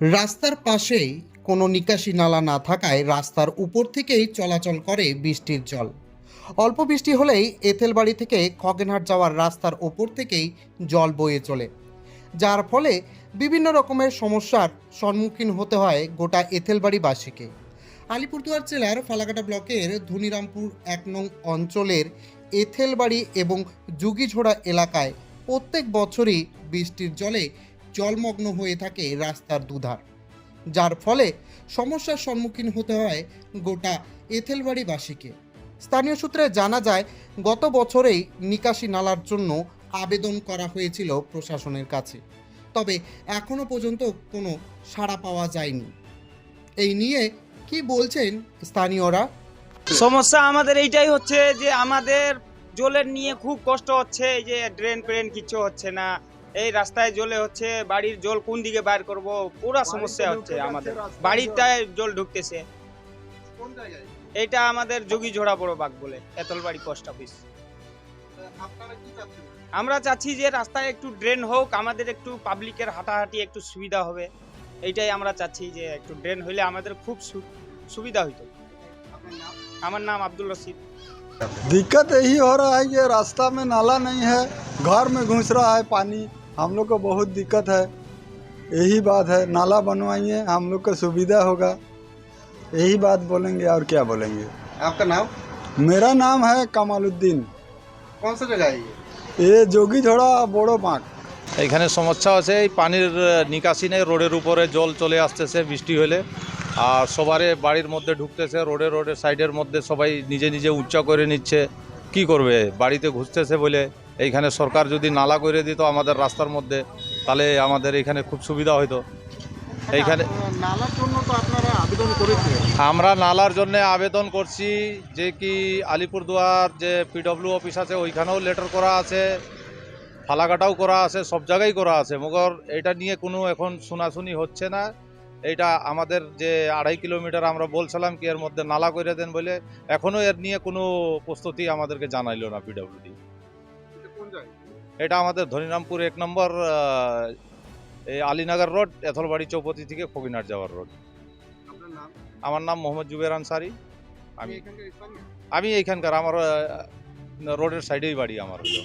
রাস্তার পাশেই কোনো নিকাশি নালা না থাকায় রাস্তার উপর থেকেই চলাচল করে বৃষ্টির জল। অল্প বৃষ্টি হলেই এঁথেলবাড়ি থেকে খগেনহাট যাওয়ার রাস্তার ওপর থেকেই জল বয়ে চলে। যার ফলে বিভিন্ন রকমের সমস্যার সম্মুখীন হতে হয় গোটা এঁথেলবাড়িবাসীকে আলিপুরদুয়ার জেলার ফালাকাটা ব্লকের ধুনিরামপুর এক নং অঞ্চলের এথেলবাড়ি এবং যুগিঝোড়া এলাকায় প্রত্যেক বছরই বৃষ্টির জলে জলমগ্ন হয়ে থাকে রাস্তার দুধার। যার ফলে সমস্যার সম্মুখীন হতে হয় গোটা এথেলবাড়িবাসীকে। স্থানীয় সূত্রে জানা যায়, গত বছরেই নিকাশি নালার জন্য আবেদন করা হয়েছিল প্রশাসনের কাছে। তবে এখনও পর্যন্ত কোনো সাড়া পাওয়া যায়নি। এই নিয়ে কি বলছেন স্থানীয়রা? সমস্যা আমাদের এইটাই হচ্ছে যে আমাদের জলের নিয়ে খুব কষ্ট হচ্ছে যে ড্রেন ফ্রেন কিছু হচ্ছে না। এই রাস্তায় জলে হচ্ছে বাড়ির জল কোন দিকে বাইর করব পুরা সমস্যা হচ্ছে আমাদের বাড়িটায় জল ঢুকতেছে এটা আমাদের যোগী ঝোড়া বড় বাগ বলে এতলবাড়ি পোস্ট অফিস আমরা চাচ্ছি যে রাস্তায় একটু ড্রেন হোক আমাদের একটু পাবলিকের হাঁটাহাঁটি একটু সুবিধা হবে এইটাই আমরা চাচ্ছি যে একটু ড্রেন হইলে আমাদের খুব সু- সুবিধা হইতো আমার নাম আব্দুল রশিদ दिक्कत यही हो रहा है कि रास्ता में नाला नहीं है घर में घुस रहा है पानी हम लोग को बहुत दिक्कत है यही बात है नाला बनवाइए हम लोग को सुविधा होगा यही बात बोलेंगे और क्या बोलेंगे आपका नाम मेरा नाम है कमालुद्दीन कौन सा जगह है ये ये जोगी झोड़ा बोड़ो बाँक এখানে সমস্যা আছে এই পানির আহ, নিকাশি নেই রোডের উপরে জল চলে আসতেছে বৃষ্টি হলে আর সবারে বাড়ির মধ্যে ঢুকতেছে রোডে রোডের সাইডের মধ্যে সবাই নিজে নিজে উচ্চা করে নিচ্ছে কি করবে বাড়িতে ঘুরতেছে বলে এইখানে সরকার যদি নালা করে দিত আমাদের রাস্তার মধ্যে তাহলে আমাদের এখানে খুব সুবিধা হতো এইখানে নালার জন্য তো আপনারা আবেদন আমরা নালার জন্য আবেদন করছি যে কি আলিপুরদুয়ার যে পিডব্লিউ অফিস আছে ওইখানেও লেটার করা আছে ফালাকাটাও করা আছে সব জায়গায় করা আছে। মগর এটা নিয়ে কোনো এখন শোনাশুনি হচ্ছে না। এটা আমাদের যে আড়াই কিলোমিটার আমরা বলছিলাম কি এর মধ্যে নালা করে দেন বলে এখনও এর নিয়ে কোনো প্রস্তুতি আমাদেরকে জানাইলো না পিডব্লিউডি এটা আমাদের ধনিরামপুর এক নম্বর এই আলীনগর রোড এথলবাড়ি চৌপতি থেকে খবিনাট যাওয়ার রোড। আমার নাম মোহাম্মদ জুবের আনসারি আমি আমি এইখানকার আমার রোডের সাইডেই বাড়ি আমার হলো।